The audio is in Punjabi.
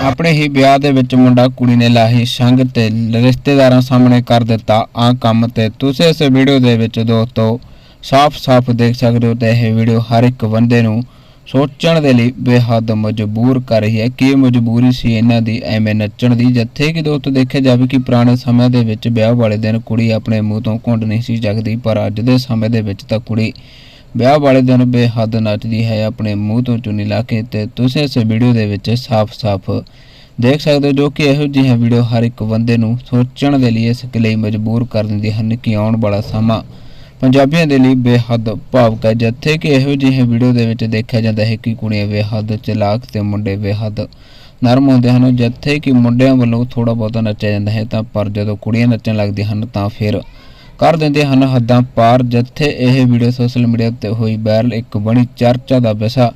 ਆਪਣੇ ਹੀ ਵਿਆਹ ਦੇ ਵਿੱਚ ਮੁੰਡਾ ਕੁੜੀ ਨੇ ਲਾਹੀ ਸੰਗ ਤੇ ਰਿਸ਼ਤੇਦਾਰਾਂ ਸਾਹਮਣੇ ਕਰ ਦਿੱਤਾ। ਆ ਕੰਮ ਤੇ ਤੁਸੀਂ ਇਸ ਵੀਡੀਓ ਦੇ ਵਿੱਚ ਦੋਸਤੋ ਸਾਫ਼-ਸਾਫ਼ ਦੇਖ ਸਕਦੇ ਹੋ ਤੇ ਇਹ ਵੀਡੀਓ ਹਰ ਇੱਕ ਬੰਦੇ ਨੂੰ ਸੋਚਣ ਦੇ ਲਈ ਬੇਹੱਦ ਮਜਬੂਰ ਕਰ ਰਹੀ ਹੈ। ਕੀ ਮਜਬੂਰੀ ਸੀ ਇਹਨਾਂ ਦੀ? ਐਵੇਂ ਨੱਚਣ ਦੀ। ਜਿੱਥੇ ਕਿ ਦੋਸਤੋ ਦੇਖਿਆ ਜਾਵੇ ਕਿ ਪੁਰਾਣੇ ਸਮੇਂ ਦੇ ਵਿੱਚ ਵਿਆਹ ਵਾਲੇ ਦਿਨ ਕੁੜੀ ਆਪਣੇ ਮੂੰਹ ਤੋਂ ਘੁੰਡ ਨਹੀਂ ਸੀ ਜਗਦੀ ਪਰ ਅੱਜ ਦੇ ਸਮੇਂ ਦੇ ਵਿੱਚ ਤਾਂ ਕੁੜੀ ਵਿਆਹ ਵਾਲੇ ਦਿਨ ਬੇਹੱਦ ਨੱਚਦੀ ਹੈ, ਆਪਣੇ ਮੂੰਹ ਤੋਂ ਚੁੰਨੀ ਲਾ ਕੇ ਤੇ ਤੁਸੀਂ ਇਸ ਵੀਡੀਓ ਦੇ ਵਿੱਚ ਸਾਫ਼-ਸਾਫ਼ ਦੇਖ ਸਕਦੇ ਹੋ ਜੋ ਕਿ ਇਹੋ ਜਿਹੀਆਂ ਵੀਡੀਓ ਹਰ ਇੱਕ ਬੰਦੇ ਨੂੰ ਸੋਚਣ ਦੇ ਲਈ, ਇਸ ਲਈ ਮਜਬੂਰ ਕਰ ਦਿੰਦੀ ਹਨ ਕਿ ਆਉਣ ਵਾਲਾ ਸਮਾਂ ਪੰਜਾਬੀਆਂ ਦੇ ਲਈ ਬੇਹੱਦ ਭਾਵਕ ਹੈ। ਜਿੱਥੇ ਕਿ ਇਹੋ ਜਿਹੇ ਵੀਡੀਓ ਦੇ ਵਿੱਚ ਦੇਖਿਆ ਜਾਂਦਾ ਹੈ ਕਿ ਕੁੜੀਆਂ ਬੇਹੱਦ ਚਲਾਕ ਤੇ ਮੁੰਡੇ ਬੇਹੱਦ ਨਰਮ ਹੁੰਦੇ ਹਨ। ਜਿੱਥੇ ਕਿ ਮੁੰਡਿਆਂ ਵੱਲੋਂ ਥੋੜਾ ਬਹੁਤਾ ਨੱਚਿਆ ਜਾਂਦਾ ਹੈ ਤਾਂ ਪਰ ਜਦੋਂ ਕੁੜੀਆਂ ਨੱਚਣ ਲੱਗਦੀਆਂ ਹਨ ਤਾਂ ਫਿਰ ਕਰ ਦਿੰਦੇ ਹਨ। ਹੱਦਾਂ ਪਾਰ ਜਿੱਥੇ ਇਹ ਵੀਡੀਓ ਸੋਸ਼ਲ ਮੀਡੀਆ ਉੱਤੇ ਹੋਈ ਵਾਇਰਲ ਇੱਕ ਬਣੀ ਚਰਚਾ ਦਾ ਵਿਸ਼ਾ